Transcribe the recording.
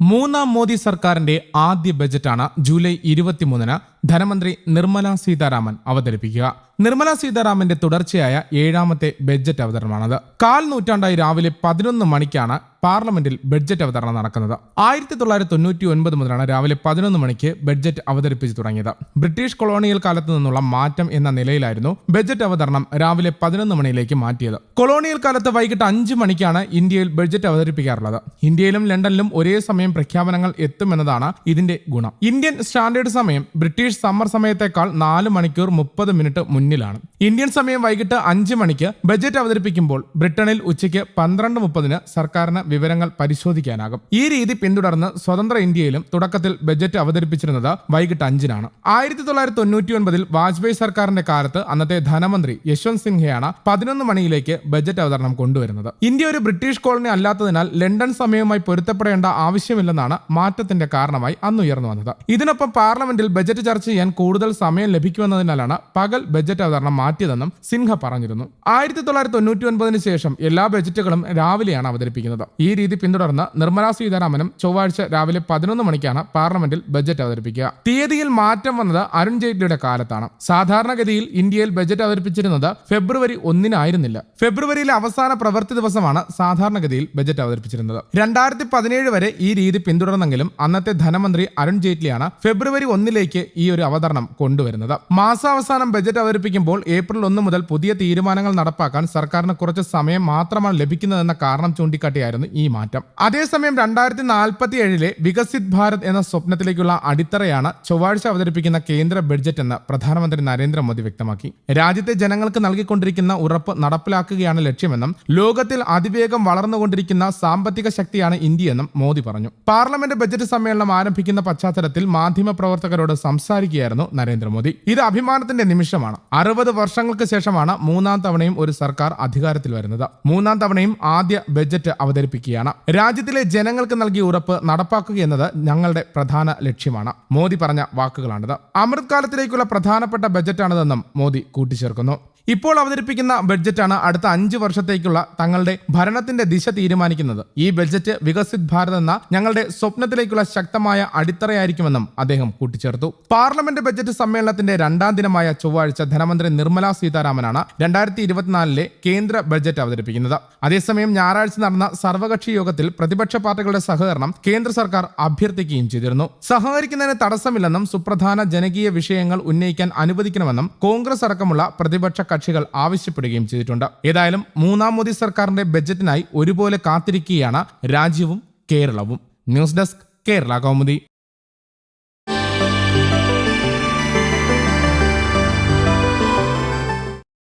മൂന്നാം മോദി സർക്കാരിന്റെ ആദ്യ ബജറ്റാണ് ജൂലൈ ഇരുപത്തിമൂന്നിന് ധനമന്ത്രി നിർമ്മല സീതാരാമൻ അവതരിപ്പിക്കുക. നിർമ്മല സീതാരാമന്റെ തുടർച്ചയായ ഏഴാമത്തെ ബഡ്ജറ്റ് അവതരണമാണത്. കാൽ നൂറ്റാണ്ടായി രാവിലെ പതിനൊന്ന് മണിക്കാണ് പാർലമെന്റിൽ ബഡ്ജറ്റ് അവതരണം നടക്കുന്നത്. ആയിരത്തി തൊള്ളായിരത്തി തൊണ്ണൂറ്റി ഒൻപത് മുതലാണ് രാവിലെ പതിനൊന്ന് മണിക്ക് ബഡ്ജറ്റ് അവതരിപ്പിച്ചു തുടങ്ങിയത്. ബ്രിട്ടീഷ് കൊളോണിയൽ കാലത്ത് നിന്നുള്ള മാറ്റം എന്ന നിലയിലായിരുന്നു ബഡ്ജറ്റ് അവതരണം രാവിലെ പതിനൊന്ന് മണിയിലേക്ക് മാറ്റിയത്. കൊളോണിയൽ കാലത്ത് വൈകിട്ട് അഞ്ച് മണിക്കാണ് ഇന്ത്യയിൽ ബഡ്ജറ്റ് അവതരിപ്പിക്കാറുള്ളത്. ഇന്ത്യയിലും ലണ്ടനിലും ഒരേ സമയം പ്രഖ്യാപനങ്ങൾ എത്തുമെന്നതാണ് ഇതിന്റെ ഗുണം. ഇന്ത്യൻ സ്റ്റാൻഡേർഡ് സമയം ബ്രിട്ടീഷ് സമ്മർ സമയത്തേക്കാൾ നാല് മണിക്കൂർ മുപ്പത് മിനിറ്റ് മുന്നിലാണ്. ഇന്ത്യൻ സമയം വൈകിട്ട് അഞ്ച് മണിക്ക് ബജറ്റ് അവതരിപ്പിക്കുമ്പോൾ ബ്രിട്ടനിൽ ഉച്ചയ്ക്ക് പന്ത്രണ്ട് മുപ്പതിന് സർക്കാരിന് വിവരങ്ങൾ പരിശോധിക്കാനാകും. ഈ രീതി പിന്തുടർന്ന് സ്വതന്ത്ര ഇന്ത്യയിലും തുടക്കത്തിൽ ബജറ്റ് അവതരിപ്പിച്ചിരുന്നത് വൈകിട്ട് അഞ്ചിനാണ്. ആയിരത്തി തൊള്ളായിരത്തി തൊണ്ണൂറ്റി ഒൻപതിൽ വാജ്പേയി സർക്കാരിന്റെ കാലത്ത് അന്നത്തെ ധനമന്ത്രി യശ്വന്ത് സിൻഹയാണ് പതിനൊന്ന് മണിയിലേക്ക് ബജറ്റ് അവതരണം കൊണ്ടുവരുന്നത്. ഇന്ത്യ ഒരു ബ്രിട്ടീഷ് കോളനി അല്ലാത്തതിനാൽ ലണ്ടൻ സമയവുമായി പൊരുത്തപ്പെടേണ്ട ആവശ്യമില്ലെന്നാണ് മാറ്റത്തിന്റെ കാരണമായി അന്ന് ഉയർന്നു വന്നത്. ഇതിനൊപ്പം പാർലമെന്റിൽ ബജറ്റ് ചർച്ച ചെയ്യാൻ കൂടുതൽ സമയം ലഭിക്കുമെന്നതിനാലാണ് പകൽ ബജറ്റ് അവതരണം മാറ്റിയതെന്നും സിൻഹ പറഞ്ഞിരുന്നു. ആയിരത്തി തൊള്ളായിരത്തി തൊണ്ണൂറ്റി ഒൻപതിന് ശേഷം എല്ലാ ബജറ്റുകളും രാവിലെയാണ് അവതരിപ്പിക്കുന്നത്. ഈ രീതി പിന്തുടർന്ന് നിർമ്മലാ സീതാരാമനും ചൊവ്വാഴ്ച രാവിലെ പതിനൊന്ന് മണിക്കാണ് പാർലമെന്റിൽ ബജറ്റ് അവതരിപ്പിക്കുക. തീയതിയിൽ മാറ്റം വന്നത് അരുൺ ജെയ്റ്റ്ലിയുടെ കാലത്താണ്. സാധാരണഗതിയിൽ ഇന്ത്യയിൽ ബജറ്റ് അവതരിപ്പിച്ചിരുന്നത് ഫെബ്രുവരി ഒന്നിനായിരുന്നില്ല. ഫെബ്രുവരിയിലെ അവസാന പ്രവൃത്തി ദിവസമാണ് സാധാരണഗതിയിൽ ബജറ്റ് അവതരിപ്പിച്ചിരുന്നത്. രണ്ടായിരത്തി പതിനേഴ് വരെ ഈ രീതി പിന്തുടർന്നെങ്കിലും അന്നത്തെ ധനമന്ത്രി അരുൺ ജെയ്റ്റ്ലിയാണ് ഫെബ്രുവരി ഒന്നിലേക്ക് ഈ ഒരു അവതരണം കൊണ്ടുവരുന്നത്. മാസാവസാനം ബജറ്റ് അവതരിപ്പിക്കുമ്പോൾ ഏപ്രിൽ ഒന്ന് മുതൽ പുതിയ തീരുമാനങ്ങൾ നടപ്പാക്കാൻ സർക്കാരിന് കുറച്ച് സമയം മാത്രമാണ് ലഭിക്കുന്നതെന്ന കാരണം ചൂണ്ടിക്കാട്ടിയായിരുന്നു ഈ മാറ്റം. അതേസമയം രണ്ടായിരത്തി നാൽപ്പത്തി ഏഴിലെ വികസിത് ഭാരത് എന്ന സ്വപ്നത്തിലേക്കുള്ള അടിത്തറയാണ് ചൊവ്വാഴ്ച അവതരിപ്പിക്കുന്ന കേന്ദ്ര ബഡ്ജറ്റ് എന്ന് പ്രധാനമന്ത്രി നരേന്ദ്രമോദി വ്യക്തമാക്കി. രാജ്യത്തെ ജനങ്ങൾക്ക് നൽകിക്കൊണ്ടിരിക്കുന്ന ഉറപ്പ് നടപ്പിലാക്കുകയാണ് ലക്ഷ്യമെന്നും ലോകത്തിൽ അതിവേഗം വളർന്നുകൊണ്ടിരിക്കുന്ന സാമ്പത്തിക ശക്തിയാണ് ഇന്ത്യയെന്നും മോദി പറഞ്ഞു. പാർലമെന്റ് ബജറ്റ് സമ്മേളനം ആരംഭിക്കുന്ന പശ്ചാത്തലത്തിൽ മാധ്യമ പ്രവർത്തകരോട് സംസാരിക്കുകയായിരുന്നു നരേന്ദ്രമോദി. ഇത് അഭിമാനത്തിന്റെ നിമിഷമാണ്. അറുപത് വർഷങ്ങൾക്ക് ശേഷമാണ് മൂന്നാം തവണയും ഒരു സർക്കാർ അധികാരത്തിൽ വരുന്നത്. മൂന്നാം തവണയും ആദ്യ ബജറ്റ് അവതരിപ്പിക്കുകയാണ്. രാജ്യത്തിലെ ജനങ്ങൾക്ക് നൽകിയ ഉറപ്പ് നടപ്പാക്കുക എന്നത് ഞങ്ങളുടെ പ്രധാന ലക്ഷ്യമാണ്. മോദി പറഞ്ഞ വാക്കുകളാണിത്. അമൃത് കാലത്തിലേക്കുള്ള പ്രധാനപ്പെട്ട ബജറ്റാണിതെന്നും മോദി കൂട്ടിച്ചേർക്കുന്നു. ഇപ്പോൾ അവതരിപ്പിക്കുന്ന ബഡ്ജറ്റാണ് അടുത്ത അഞ്ച് വർഷത്തേക്കുള്ള തങ്ങളുടെ ഭരണത്തിന്റെ ദിശ തീരുമാനിക്കുന്നത്. ഈ ബഡ്ജറ്റ് വികസിത് ഭാരത് എന്ന ഞങ്ങളുടെ സ്വപ്നത്തിലേക്കുള്ള ശക്തമായ അടിത്തറയായിരിക്കുമെന്നും അദ്ദേഹം കൂട്ടിച്ചേർത്തു. പാർലമെന്റ് ബജറ്റ് സമ്മേളനത്തിന്റെ രണ്ടാം ദിനമായ ചൊവ്വാഴ്ച ധനമന്ത്രി നിർമ്മല സീതാരാമനാണ് രണ്ടായിരത്തി ഇരുപത്തിനാലിലെ കേന്ദ്ര ബഡ്ജറ്റ് അവതരിപ്പിക്കുന്നത്. അതേസമയം ഞായറാഴ്ച നടന്ന സർവകക്ഷി യോഗത്തിൽ പ്രതിപക്ഷ പാർട്ടികളുടെ സഹകരണം കേന്ദ്ര സർക്കാർ അഭ്യർത്ഥിക്കുകയും ചെയ്തിരുന്നു. സഹകരിക്കുന്നതിന് തടസ്സമില്ലെന്നും സുപ്രധാന ജനകീയ വിഷയങ്ങൾ ഉന്നയിക്കാൻ അനുവദിക്കണമെന്നും കോൺഗ്രസ് അടക്കമുള്ള പ്രതിപക്ഷ കക്ഷികൾ ആവശ്യപ്പെടുകയും ചെയ്തിട്ടുണ്ട്. ഏതായാലും മൂന്നാം മോദി സർക്കാരിന്റെ ബജറ്റിനായി ഒരുപോലെ കാത്തിരിക്കുകയാണ് രാജ്യവും കേരളവും. News desk Kerala Kaumudi.